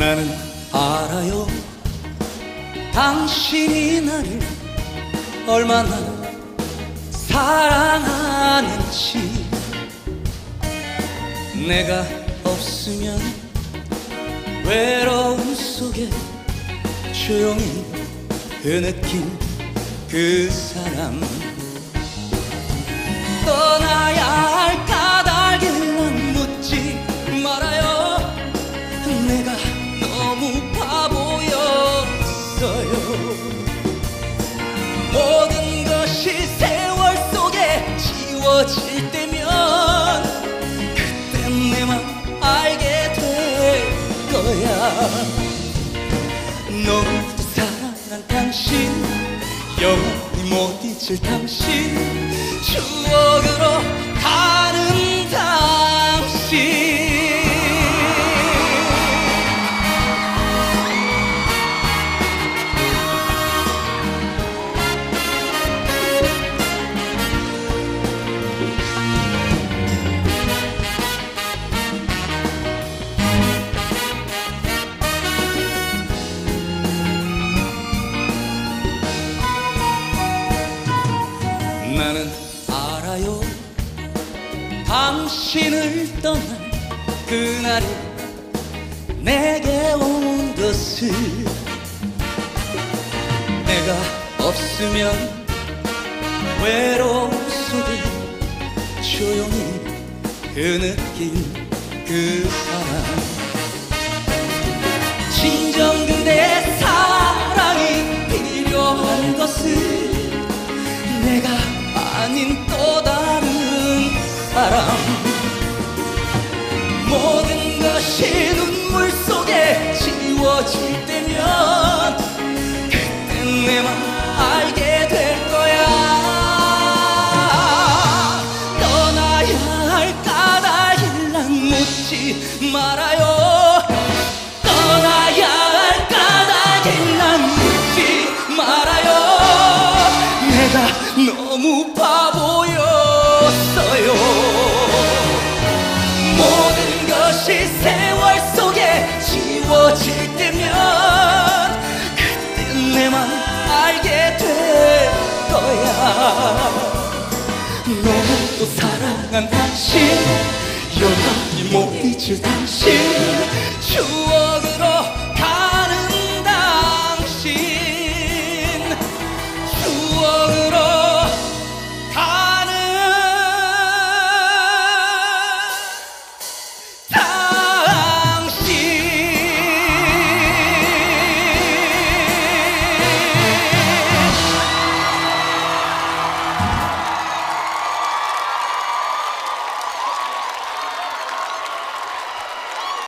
나는 알아요. 당신이 나를 얼마나 사랑하는지. 내가 없으면 외로움 속에 조용히 흐느낀 그 사람. 떠나 너무 사랑한 당신 영원히 못 잊을 당신 추억으로 나는 알아요. 당신을 떠난 그날이 내게 온 것을 내가 없으면 외로움 속에 조용히 흐느낀 그 사람 사람. 모든 것이 눈물 속에 지워질 때면 그땐 내맘 알게 될 거야. 떠나야 할 까닭을 난 묻지 말아요. 떠나야 할 까닭을 난 묻지 말아요. 내가 너무 바보 또 사랑한 당신. 영원히 못 잊을 당신